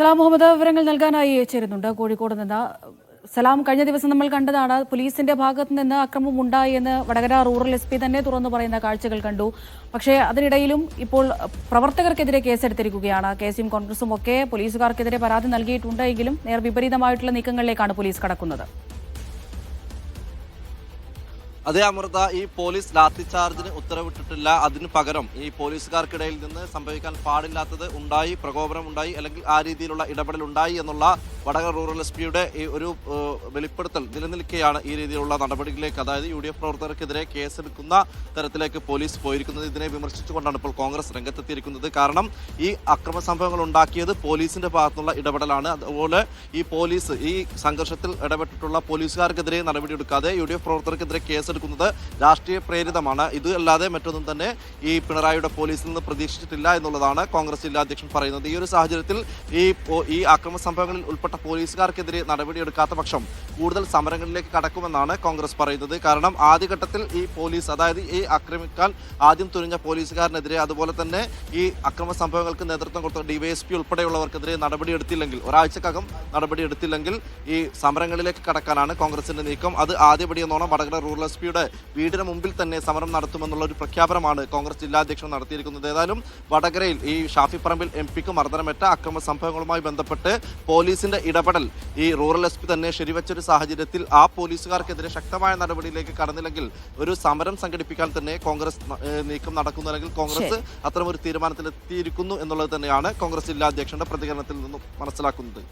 സലാം മുഹമ്മദ് വിവരങ്ങൾ നൽകാനായി ചേരുന്നുണ്ട്. കോഴിക്കോട് നിന്ന് സലാം കഴിഞ്ഞ ദിവസം നമ്മൾ കണ്ടതാണ് പോലീസിന്റെ ഭാഗത്ത് നിന്ന് അക്രമം ഉണ്ടായി എന്ന് വടകര റൂറൽ എസ് പി തന്നെ തുറന്നു പറയുന്ന കാഴ്ചകൾ കണ്ടു. പക്ഷേ അതിനിടയിലും ഇപ്പോൾ പ്രവർത്തകർക്കെതിരെ കേസെടുത്തിരിക്കുകയാണ്. കെ സിയും കോൺഗ്രസും ഒക്കെ പോലീസുകാർക്കെതിരെ പരാതി നൽകിയിട്ടുണ്ട്. എങ്കിലും നേർ വിപരീതമായിട്ടുള്ള നീക്കങ്ങളിലേക്കാണ് പോലീസ് കടക്കുന്നത്. അതേ അമൃത ഈ പോലീസ് ലാത്തി ചാർജിന് ഉത്തരവിട്ടിട്ടില്ല. അതിന് പകരം ഈ പോലീസുകാർക്കിടയിൽ നിന്ന് സംഭവിക്കാൻ പാടില്ലാത്തത് ഉണ്ടായി പ്രകോപനം ഉണ്ടായി അല്ലെങ്കിൽ ആ രീതിയിലുള്ള ഇടപെടൽ ഉണ്ടായി എന്നുള്ള വടകര റൂറൽ എസ് പിയുടെ ഈ ഒരു വെളിപ്പെടുത്തൽ നിലനിൽക്കെയാണ് ഈ രീതിയിലുള്ള നടപടികളിലേക്ക്. അതായത് യു ഡി എഫ് പ്രവർത്തകർക്കെതിരെ കേസെടുക്കുന്ന തരത്തിലേക്ക് പോലീസ് പോയിരിക്കുന്നത്. ഇതിനെ വിമർശിച്ചുകൊണ്ടാണ് ഇപ്പോൾ കോൺഗ്രസ് രംഗത്തെത്തിയിരിക്കുന്നത്. കാരണം ഈ അക്രമ സംഭവങ്ങൾ ഉണ്ടാക്കിയത് പോലീസിന്റെ ഭാഗത്തുള്ള ഇടപെടലാണ്. അതുപോലെ ഈ പോലീസ് ഈ സംഘർഷത്തിൽ ഇടപെട്ടിട്ടുള്ള പോലീസുകാർക്കെതിരെ നടപടിയെടുക്കാതെ യു ഡി എഫ് പ്രവർത്തകർക്കെതിരെ കേസെടുക്കുന്നത് രാഷ്ട്രീയ പ്രേരിതമാണ്. ഇത് അല്ലാതെ മറ്റൊന്നും തന്നെ ഈ പിണറായിയുടെ പോലീസിൽ നിന്ന് പ്രതീക്ഷിച്ചിട്ടില്ല എന്നുള്ളതാണ് കോൺഗ്രസ് ജില്ലാ അധ്യക്ഷൻ പറയുന്നത്. ഈ ഒരു സാഹചര്യത്തിൽ ഈ ഈ അക്രമ സംഭവങ്ങളിൽ ഉൾപ്പെട്ട പോലീസുകാർക്കെതിരെ നടപടിയെടുക്കാത്ത പക്ഷം കൂടുതൽ സമരങ്ങളിലേക്ക് കടക്കുമെന്നാണ് കോൺഗ്രസ് പറയുന്നത്. കാരണം ആദ്യഘട്ടത്തിൽ ഈ പോലീസ് അതായത് ഈ ആക്രമിക്കാൻ ആദ്യം തുനിഞ്ഞ പോലീസുകാരനെതിരെ അതുപോലെ തന്നെ ഈ അക്രമ സംഭവങ്ങൾക്ക് നേതൃത്വം കൊടുത്ത ഡിവൈഎസ്പി ഉൾപ്പെടെയുള്ളവർക്കെതിരെ നടപടിയെടുത്തില്ലെങ്കിൽ ഒരാഴ്ചക്കകം നടപടിയെടുത്തില്ലെങ്കിൽ ഈ സമരങ്ങളിലേക്ക് കടക്കാനാണ് കോൺഗ്രസിന്റെ നീക്കം. അത് ആദ്യപടി എന്നോണം വടകര റൂറൽ എസ് പിയുടെ വീടിന് മുമ്പിൽ തന്നെ സമരം നടത്തുമെന്നുള്ള ഒരു പ്രഖ്യാപനമാണ് കോൺഗ്രസ് ജില്ലാധ്യക്ഷൻ നടത്തിയിരിക്കുന്നത്. ഏതായാലും വടകരയിൽ ഈ ഷാഫി പറമ്പിൽ എം പിക്ക് മർദ്ദനമേറ്റ അക്രമ സംഭവങ്ങളുമായി ബന്ധപ്പെട്ട് പോലീസിന്റെ ഇടപെടൽ ഈ റൂറൽ എസ് പി തന്നെ ശരിവച്ചൊരു സാഹചര്യത്തിൽ ആ പോലീസുകാർക്കെതിരെ ശക്തമായ നടപടിയിലേക്ക് കടന്നില്ലെങ്കിൽ ഒരു സമരം സംഘടിപ്പിക്കാൻ തന്നെ കോൺഗ്രസ് നീക്കം നടക്കുന്നു. അല്ലെങ്കിൽ കോൺഗ്രസ് അത്തരം ഒരു തീരുമാനത്തിലെത്തിയിരിക്കുന്നു എന്നുള്ളത് തന്നെയാണ് കോൺഗ്രസ് ജില്ലാ അധ്യക്ഷന്റെ പ്രതികരണത്തിൽ നിന്നും മനസ്സിലാക്കുന്നത്.